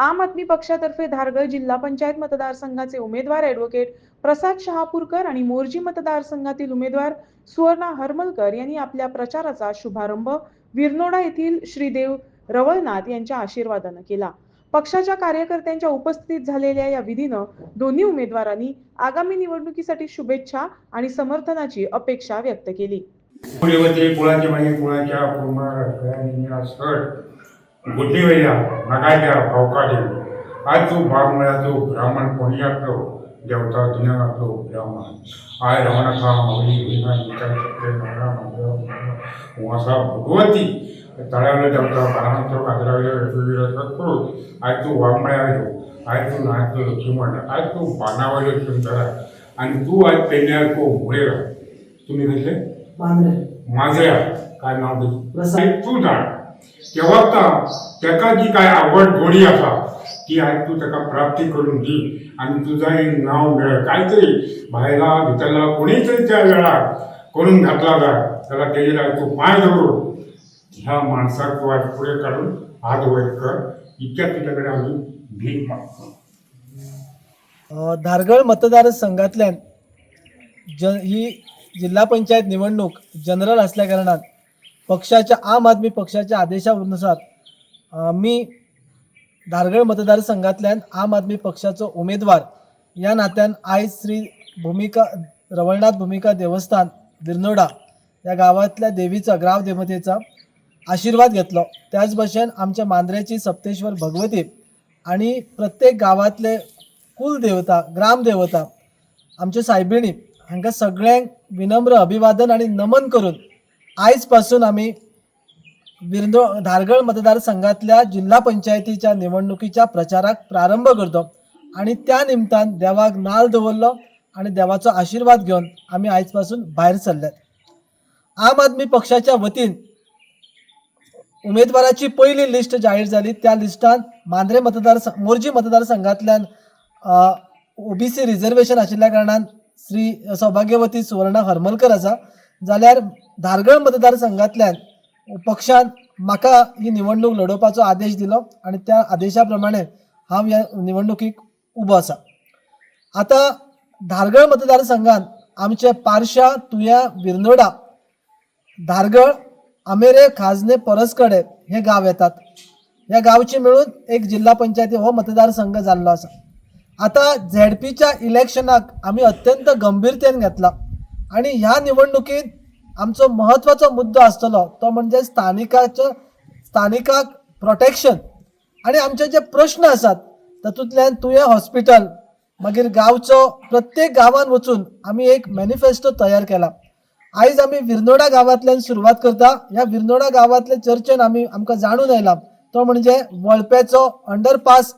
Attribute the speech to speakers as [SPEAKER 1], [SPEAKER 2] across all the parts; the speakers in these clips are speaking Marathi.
[SPEAKER 1] आम आदमी पक्षातर्फे धारगळ जिल्हा पंचायत मतदारसंघाचे उमेदवार ऍडव्होकेट प्रसाद शहापूरकर आणि मोर्जी मतदारसंघातील उमेदवार सुवर्णा हरमलकर यांनी आपल्या प्रचाराचा शुभारंभ विरनोडा येथील श्रीदेव रवळनाथ यांच्या आशीर्वादानं केला. पक्षाच्या कार्यकर्त्यांच्या उपस्थितीत झालेल्या या विधीनं दोन्ही उमेदवारांनी आगामी निवडणुकीसाठी शुभेच्छा आणि समर्थनाची अपेक्षा व्यक्त केली.
[SPEAKER 2] बुद्धी वैया नगाच्या भावकाडे आज तू भाग मिळातो ब्राह्मण कोणी असतो देवता दुनिया असतो ब्राह्मण. आय रमणखा मौली भीमा गीता सत्य नारायण उमासा भगवती. तळ्यावलं देवता बारांचो काजरावलं रघुवीर सत्पुरू आज तू वाघमळे आहे आज तू नाचतो लक्ष्मण आज तू बाणावलं सुंदर आणि तू आज पेण्याको मुळे तुम्ही कसले
[SPEAKER 3] मांजरे.
[SPEAKER 2] माझ्या काय नाव. ते तू जाण तेव्हा का त्याका जी काय आवड गोडी असा ती आज तू त्याका प्राप्ती करून दी आणि तुझा एक नाव काय काहीतरी भायला भितरला कोणीतरी त्या वेळा करून घातला जाय त्याला त्याला तू पाय धरून ह्या माणसाक तू आज पुढे काढून हात वर कर. इतक्या तुझ्याकडे आम्ही भीक मागतो.
[SPEAKER 3] धारगळ मतदारसंघातल्यान ज ही जिल्हा पंचायत निवडणूक जनरल असल्या कारणान पक्षाच्या आम आदमी पक्षाच्या आदेशानुसार मी धारगळ मतदारसंघातल्यान आम आदमी पक्षाचो उमेदवार या नात्यान आयज श्री भूमिका रवळनाथ भूमिका देवस्थान दिर्नोडा या गावातल्या देवीचा ग्राव देवतेचा आशीर्वाद घेतलो. त्याच भशेन आमच्या मांद्रेची सप्तेश्वर भगवती आणि प्रत्येक गावातले कुलदेवता ग्रामदेवता आमचे सायबिणी हांकां सगळ्यांक विनम्र अभिवादन आणि नमन करून आयजपासून आमी धारगळ मतदारसंघातल्या जिल्हा पंचायतीच्या निवडणुकीच्या प्रचाराक प्रारंभ करतो. आणि त्या निमतान देवाक नाल दवरलो आणि देवाचो आशीर्वाद घेवन आमी आयजपासून भायर सरल्यात. आम आदमी पक्षाच्या वतीन उमेदवाराची पहिली लिस्ट जाहीर जाली त्या लिस्टान मांद्रे मतदार मोर्जी मतदारसंघातल्यान ओबीसी रिझर्वेशन आशिल्ल्या कारणान श्री सौभाग्यवती सुवर्णा हरमलकर आसा. जाल्यार धारगळ मतदारसंघातल्यान पक्षान म्हाका ही निवडणूक लडोवपाचो आदेश दिलो आनी त्या आदेशा प्रमाणे हांव ह्या निवडणुकीक उबो आसा आतां धारगळ मतदारसंघान आमचे पारशा तुया बिर्नोडा धारगळ आमेरे खाजने परसकडे हे गाव येतात. ह्या गांवची मेळून एक जिल्हा पंचायती हो मतदारसंघ जाल्लो आसा आतां झेडपीच्या इलेक्शनाक आमी अत्यंत गंभीरतेन घेतला. आणि ह्या निवडणुकीत आमचो महत्वाचो मुद्दो आसतलो तो म्हणजे स्थानिकाचो स्थानिकाक प्रोटेक्शन आणि आमचे जे प्रश्न आसात तातूंतल्यान तुवें हॉस्पिटल मागीर गांवचो प्रत्येक गांवांत वचून आमी एक मॅनिफेस्टो तयार केला. आयज आमी विर्नोडा गांवांतल्यान सुरवात करता. ह्या विर्नोडा गांवांतले चर्चेन आमी आमकां जाणून आयला तो म्हणजे वळप्याचो अंडरपास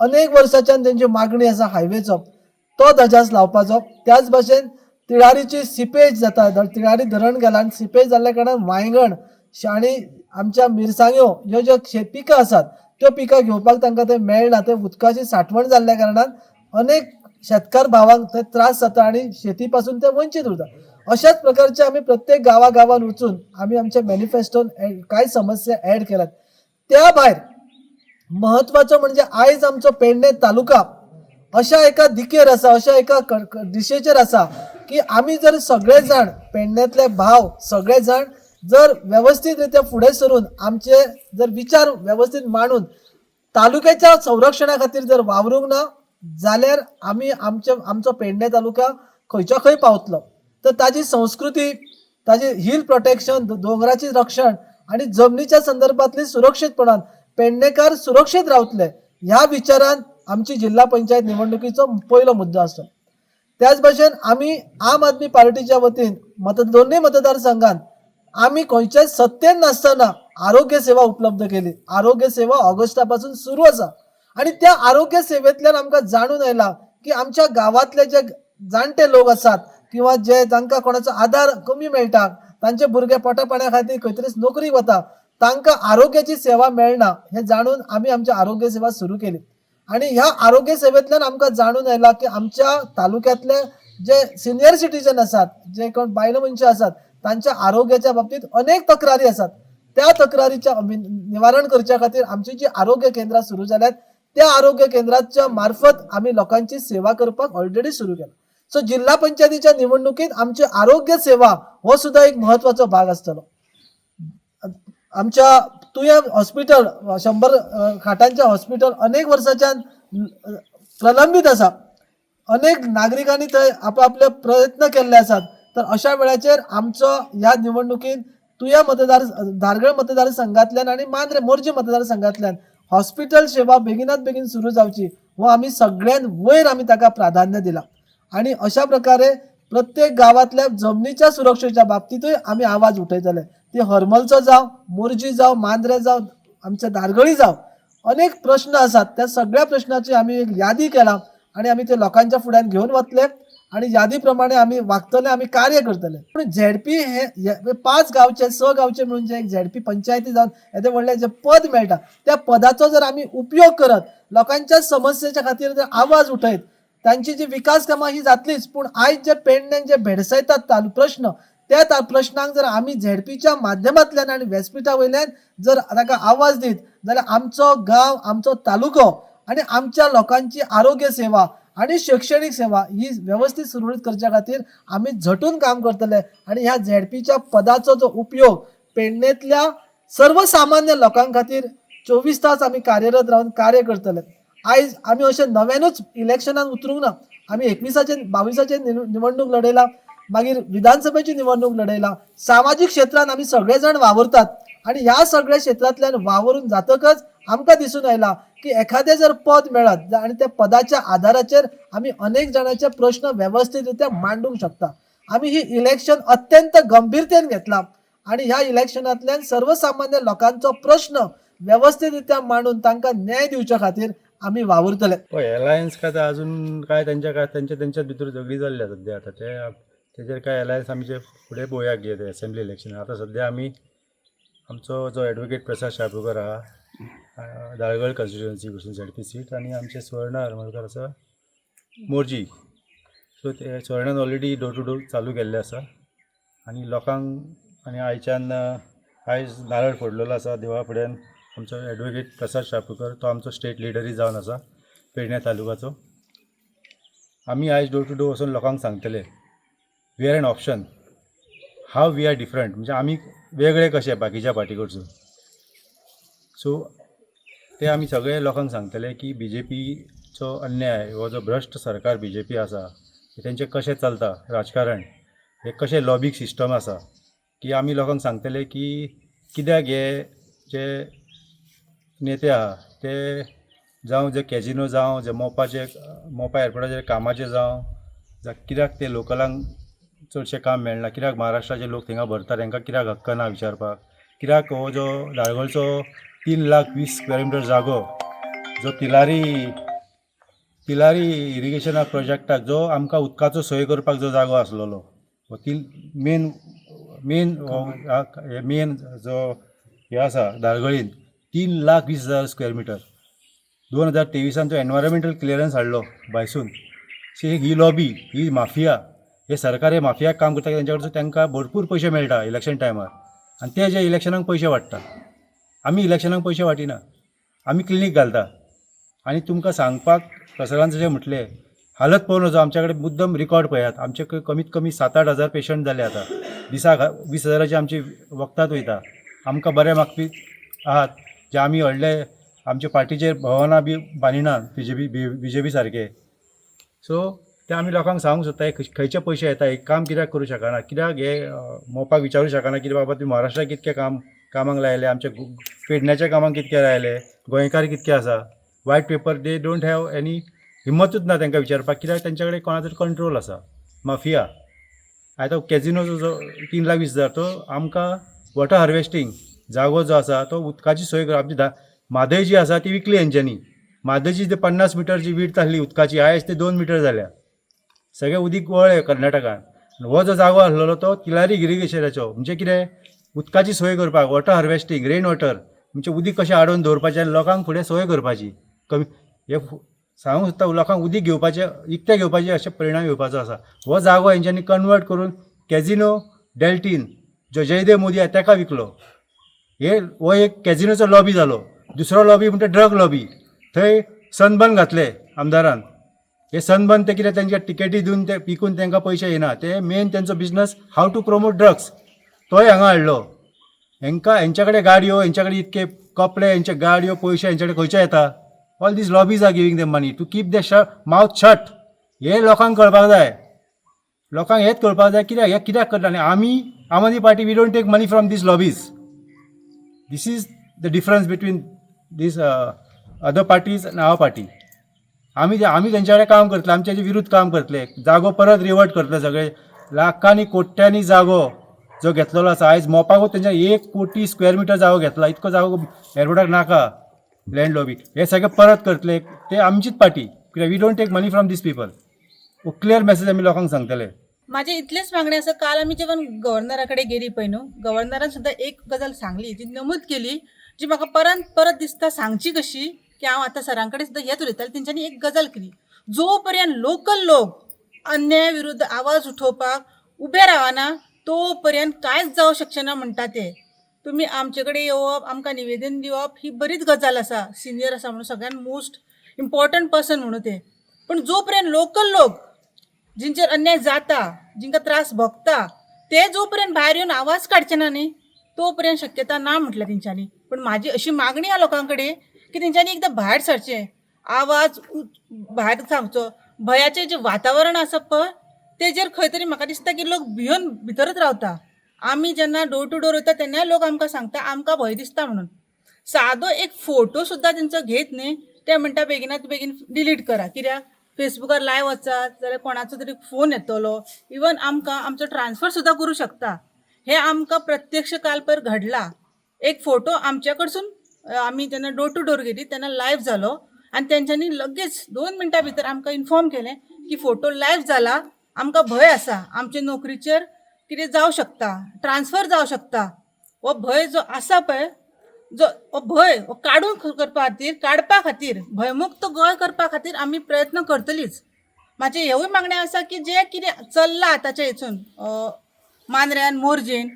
[SPEAKER 3] अनेक वर्सांच्यान तेंची मागणी आसा हायवेचो तो धजास लावपाचो. त्याच भाशेन तिळारीची सिपेज जाता तिळारी धरण गेला आनी सिपेज जाल्ल्या कारणान वांयगण शाणी आमच्या मिरसांग्यो ह्यो ज्यो शेत पिकां आसात त्यो पिकां घेवपाक तांकां ते मेळना. ते उदकाची साठवण जाल्ल्या कारणान अनेक शेतकार भावांक थंय त्रास जाता आणि शेती पासून ते वंचीत उरता अशाच प्रकारचे आमी प्रत्येक गांवा गावान वचून आमी आमच्या मॅनिफेस्टोन कांय समस्या ऍड केल्यात त्या भायर महत्वाचं म्हणजे आयज आमचो पेडणे तालुका अशा एका दिकेर आसा अशा एका क- दिशेचेर आसा की आमी जर सगळे जाण पेडण्यातले भाव सगळे जाण जर व्यवस्थितरित्या फुडें सरून आमचे जर विचार व्यवस्थित मांडून तालुक्याच्या संरक्षणा खातीर जर वावरूंक ना जाल्यार आमी आमचे आमचो पेडणे तालुका खंयच्या खंय पावतलो. तर ताजी संस्कृती ताजी हिल प्रोटेक्शन दोंगराचे रक्षण आणि जमनीच्या संदर्भातली सुरक्षीतपणान पेडणेकार सुरक्षीत रावतले ह्या विचारान आमची जिल्हा पंचायत निवडणुकीचो पयलो मुद्दो आसा त्याच भशेन आमी आम आदमी पार्टीच्या वतीन मत दोन्ही मतदारसंघात आमी खंयच्याच सत्तेन नासतना आरोग्य सेवा उपलब्ध केली. आरोग्य सेवा ऑगस्टा पासून सुरू आसा आणि त्या आरोग्य सेवेतल्यान आमकां जाणून आयला की आमच्या गांवांतले जे जाणटे लोक आसात किंवा जे तांकां कोणाचो आधार कमी मेळटा तांचे भुरगे पोटा पाण्या खातीर खंय तरी नोकरीक वता तांकां आरोग्याची सेवा मेळना हें जाणून आमी आमची आरोग्य सेवा सुरू केली. आणि ह्या आरोग्य सेवेंतल्यान आमकां जाणून आयला की आमच्या तालुक्यातले जे सिनियर सिटीजन आसात जे कोण बायल मनशां आसात तांच्या आरोग्याच्या बाबतीत अनेक तक्रारी आसात. त्या तक्रारीच्या निवारण करच्या खातीर आमची जी आरोग्य केंद्रां सुरू जाल्यात त्या आरोग्य केंद्राच्या मार्फत आम्ही लोकांची सेवा करपाक ऑलरेडी सुरू केला. सो जिल्हा पंचायतीच्या निवडणुकीत आमची आरोग्य सेवा हो सुद्धा एक महत्वाचो भाग आसतलो आमच्या तुया हॉस्पिटल शंभर अ, खाटांच्या हॉस्पिटल अनेक वर्साच्यान प्रलंबीत आसा अनेक नागरिकांनी थंय आपापले प्रयत्न केल्ले आसात तर अशा वेळाचेर आमचो ह्या निवडणुकीत तुया मतदार धारगळ मतदारसंघातल्यान आनी मांद्रे मोर्जे मतदारसंघातल्यान हॉस्पिटल सेवा बेगिनात बेगीन सुरू जावची हो आमी सगळ्यांत वयर आमी ताका प्राधान्य दिला. आणि अशा प्रकारे प्रत्येक गावातल्या जमनीच्या सुरक्षेच्या बाबतीतही आमी आवाज उठयतले ते हरमलचो जावं मोरजी जावं मांद्रे जावं आमच्या दारगळी जावं. अनेक प्रश्न आसात त्या सगळ्या प्रश्नाची आमी एक यादी केला आणि आमी ते लोकांच्या फुड्यान घेवन वतले आणि यादी प्रमाणे आमी वागतले आमी कार्य करतले. पूण झेडपी हे पाच पांच गावचे स गावचे म्हणून जे एक झेडपी पंचायती जावन येते व्हडलें जे पद मेळटा त्या पदाचो जर आमी उपयोग करत लोकांच्या समस्येच्या खातीर जर आवाज उठयत तांची जी विकास कामां ही जातलीच पूण आयज जे पेडण्यान जे भेडसयतात तालू प्रश्न त्यात प्रश्नांक जर आमी झेडपीच्या माध्यमांतल्यान आनी व्यासपिठा वयल्यान जर ताका आवाज दीत जाल्यार आमचो गांव आमचो तालुको आनी आमच्या लोकांची आरोग्य सेवा आनी शैक्षणीक सेवा ही वेवस्थीत सुरळीत करच्या खातीर आमी झटून काम करतले. आनी ह्या झेडपीच्या पदाचो जो उपयोग पेडणेंतल्या सर्वसामान्य लोकां खातीर चोवीस तास आमी कार्यरत रावन कार्य करतले. आयज आमी अशें नव्यानूच इलेक्शनान उतरूंक ना. आमी एकविसाचे बावीसाचे निवडणूक लढयला. मागीर विधानसभेची निवडणूक लढायला सामाजीक क्षेत्रात आमी सगळे जाण वावरतात. आणि ह्या सगळ्या क्षेत्रांतल्यान वावरून जातकच आमकां दिसून आयला की एखादें जर पद मेळत आणि त्या पदाच्या आधाराचेर आमी अनेक जाणांचे प्रश्न व्यवस्थितरित्या मांडूंक शकता. आमी ही इलेक्शन अत्यंत गंभीरतेन घेतला. आणि ह्या इलेक्शनांतल्यान सर्वसामान्य लोकांचो प्रश्न व्यवस्थितरित्या मांडून तांकां न्याय दिवच्या खातीर आमी वावुरतले.
[SPEAKER 4] एलायन्स हो, काय अजून काय त्यांच्या काय त्यांच्या त्यांच्या भितर झगडी जाल्ल्या सध्या. आता ते तेजेर काय एलायन्स आमचे फुडें पळोवया कितें ते असेंब्ली इलेक्शन आतां सध्या आमी आमचो जो एडवोकेट प्रसाद शापूकर आहा दाळगळ कॉन्स्टिट्युएन्सी कडसून झडपी सीट आनी आमचे स्वर्ण हरमलकर आसा मोरजी. सो ते स्वर्णान ऑलरेडी डोर टू डोर चालू केल्ले आसा आनी लोकांक आनी आयच्यान आयज नारळ फोडलेलो आसा देवा फुड्यान आमचो एडवोकेट प्रसाद शापूकर तो आमचो स्टेट लिडरी जावन आसा पेडण्या तालुकाचो. आमी आयज डोर टू डोर वचून लोकांक सांगतले. We are an option. How we are different. म्हणजे आमी वेगळे कशे बाकीच्या पार्टी कडसून सो ते आमी सगळे लोकांक सांगतले की बी जे पीचो अन्याय हो जो भ्रश्ट सरकार बी जे पी आसा हे तेंचें कशें चलता राजकारण? हे कशें लॉबीक सिस्टम आसा? की आमी लोकांक सांगतले की कित्याक हे जे नेते आहा ते जावं जे कॅजिनो जावं जे मोपाचे मोपा एअरपोर्टाचेर कामाचे जावं जा कित्याक ते लोकलांक चडशें काम मेळना. कित्याक महाराष्ट्राचे लोक थिंगा भरता तांकां कित्याक हक्क ना विचारपाक? कित्याक हो जो धारगळचो तीन लाख वीस स्क्वेअर मिटर जागो जो तिलारी तिलारी इरिगेशना प्रोजेक्टाक जो आमकां उदकाचो सोय करपाक जो जागो आसलेलो हो ती मेन मेन मेन जो हे आसा दाळगळीन तीन लाख वीस हजार स्क्वेअर मिटर दोन हजार तेविसान तो एनवायरमेंटल क्लियरन्स हाडलो भायसून she he lobby he mafia हे सरकार हे माफियाक काम करता तेंच्या कडसून तांकां भरपूर पयशे मेळटा इलेक्शन टायमार आनी ते जे इलेक्शनाक पयशे वाडटा आमी इलेक्शनाक पयशे वाटिना. आमी क्लिनीक घालता. आनी तुमकां सांगपाक प्रसारांत जे म्हटलें हालत पळोवन वचो आमच्या कडेन मुद्दम रिकॉर्ड पळयात. आमचे कमीत कमी सात आठ हजार पेशंट जाले आतां. दिसाक वीस हजाराची आमची वखदांत वयता आमकां बरे मागपी आहात. जे आमी व्हडले आमच्या पार्टीचेर भवनां बी बांदिनात B J P B J P सारके सो ते आमी लोकांक सांगूंक सोदता खंय- खंयचे पयशे येता एक काम कित्याक करूं शकना कित्याक हे मोपाक विचारूंक शकना कितें बाबा तुमी महाराष्ट्राक कितके काम कामाक लायले आमच्या पेडण्याच्या कामांक कितके लायले गोंयकार कितके आसा? White paper they don't have any हिम्मतूच ना तांकां विचारपाक कित्याक तेंच्या कडेन कोणा कंट्रोल आसा? माफिया आतां कॅजिनोचो जो तीन लाख वीस हजार तो आमकां वॉटर हार्वेस्टींग जागो जो आसा तो उदकाची सोय करप आमची धा म्हादय जी आसा ती विकली हेंच्यांनी म्हादयची ते पन्नास मिटर जी वीट आसली उदकाची आयज ते दोन मिटर जाल्या सगळें उदीक वळ्ळें कर्नाटकान हो जो जागो आसलेलो तो तिलारी इरिगेशनाचो. म्हणजे कितें? उदकाची सोय करपाक वॉटर हार्वेस्टींग रेन वॉटर. म्हणजे उदीक कशें आडोवन दवरपाचें आनी लोकांक फुडें सोय करपाची. कमी हे सांगूंक सोदता लोकांक उदीक घेवपाचें इकतें घेवपाचें अशें परिणाम येवपाचो आसा. हो जागो हेंच्यांनी कन्वर्ट करून कॅजिनो डेल्टीन जो जयदेव मोदी आहा ताका विकलो. हे हो एक कॅजिनोचो लॉबी जालो दुसरो लॉबी म्हणटा ड्रग लॉबी थंय सनबर्न घातले आमदारान. हे सनबर्न ते कितें त्यांच्या टिकेटी दिवन ते विकून तांकां पयशे येना ते मेन तेंचो business how to promote drugs तोय हांगा हाडलो हेंकां हेंच्या कडेन गाडयो हेंच्या कडेन इतके कपडे हेंचे गाडयो पयशे हेंचे कडेन खंयचे येता. All these lobbies are giving them money to keep the श मावथ शट हे लोकांक कळपाक जाय. लोकांक हेच कळपाक जाय कित्याक हे कित्याक करता आनी आमी Aam Aadmi party we don't take money from these lobbies this is the difference between these other parties आनी आवर पार्टी आमी आम्ही आमी तेंच्या कडेन काम करतले आमच्या विरुद्ध काम करतले. जागो परत रिवर्ट करतले सगळे. लाखांनी कोट्यांनी जागो जो घेतलेलो आसा आयज मोपाकूच तेंच्या एक कोटी स्क्वेअर मिटर जागो घेतला. इतको जागो एअरपोर्टाक नाका. लँड लॉबी हे सगळे परत करतले. ते आमचीच पार्टी. कित्याक we don't take money from these people clear message आमी लोकांक सांगतले.
[SPEAKER 5] माझे इतलेच मागणे असं काल आम्ही जेव्हा गव्हर्नराकडे गेली पळय न्हू गव्हर्नरान सुद्धा एक गजाल सांगली ती नमूद केली जी म्हाका परत परत दिसता सांगची कशी? की हांव आतां सरांकडे सुद्धा हेच उलयतालें तेंच्यांनी एक गजाल केली. जो पर्यंत लोकल लोक अन्याया विरुद्ध आवाज उठोवपाक उबे रावना तो पर्यंत कांयच जावं शकचें ना म्हणटा ते. तुमी आमचे कडेन येवप आमकां निवेदन दिवप ही बरीच गजाल आसा सिनियर आसा म्हणून सगळ्यान मोस्ट इम्पॉर्टंट पर्सन म्हणून ते. पण जो पर्यंत लोकल लोक जिंचेर अन्याय जाता जिंका त्रास भोगता ते जो पर्यंत भायर येवन आवाज काडचे ना न्ही तो पर्यंत शक्यता ना म्हटल्या तेंच्यांनी पण म्हाजी अशी मागणी आहा लोकां कडेन की तेंच्यांनी एकदां भायर सरचें. आवाज भायर सांगचो भयाचें जें वातावरण आसा पळय तेजेर खंय तरी म्हाका दिसता की लोक भियोन भितरच रावता. आमी जेन्ना डोर टू डोर वयता तेन्ना लोक आमकां सांगता आमकां भंय दिसता म्हणून. सादो एक फोटो सुद्दां तेंचो घेत न्ही. ते म्हणटा बेगिनात बेगीन डिलीट करा. कित्याक फेसबुकार लायव्ह वचात जाल्यार कोणाचो तरी फोन येतलो. इवन आमकां आमचो ट्रान्सफर सुद्दां करूं शकता. हे आमकां प्रत्यक्ष काल पर घडला. एक फोटो आमच्या कडसून आम्ही आमी जेन्ना डोर टू डोर गेली तेन्ना लाईव्ह जालो आनी तेंच्यांनी लगेच दोन मिनटां भितर आमकां इन्फॉर्म केलें की फोटो लायव्ह जाला आमकां भंय आसा आमचे नोकरीचेर कितें जावं शकता? ट्रान्सफर जावं शकता. हो भंय जो आसा पळय जो हो भंय हो काडून करपा खातीर काडपा खातीर भयमुक्त गोंय करपा खातीर आमी प्रयत्न करतलीच. म्हाजें हेवूय मागणें आसा की जें कितें चल्लां आतांच्या हेतून मांद्र्यान मोरजेन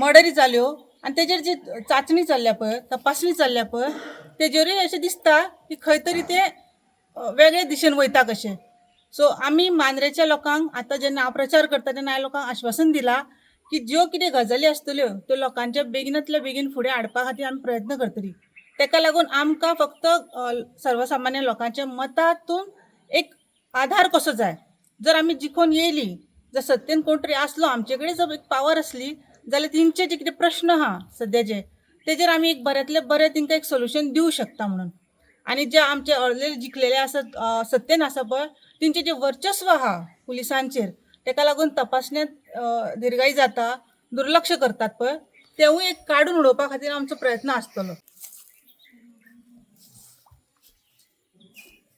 [SPEAKER 5] मर्डरी जाल्यो आनी तेजेर जी चांचणी चल्ल्या पळय तपासणी चल्ल्या पळय तेजेरूय अशें दिसता की खंय तरी तें वेगळे दिशेन वयता कशें सो आमी मांद्रेच्या लोकांक आतां जेन्ना हांव प्रचार करता तेन्ना हांवें लोकांक आश्वासन दिलां की ज्यो कितें गजाली आसतल्यो त्यो लोकांच्या बेगीनांतल्या बेगीन फुडें हाडपा खातीर आमी प्रयत्न करतलीं. तेका लागून आमकां फक्त सर्वसामान्य लोकांच्या मतातून एक आधार कसो जाय? जर आमी जिखून येयलीं जर सत्तेन कोण तरी आसलो आमचे कडेन जर एक पावर आसली जाल्यार तेंचे जे कितें प्रश्न आहा सद्याचे तेजेर आमी एक बऱ्यांतले बरें तेंकां एक सोल्युशन दिवं शकता म्हणून. आनी जे आमचे अर्दे जिखलेले आसात सत्तेन आसा पळय तेंचे जे वर्चस्व आहा पुलिसांचेर तेका लागून तपासण्यांत अ, दिरगाई जाता दुर्लक्ष करतात पळय तेवूय एक काडून उडोवपा खातीर आमचो प्रयत्न आसतलो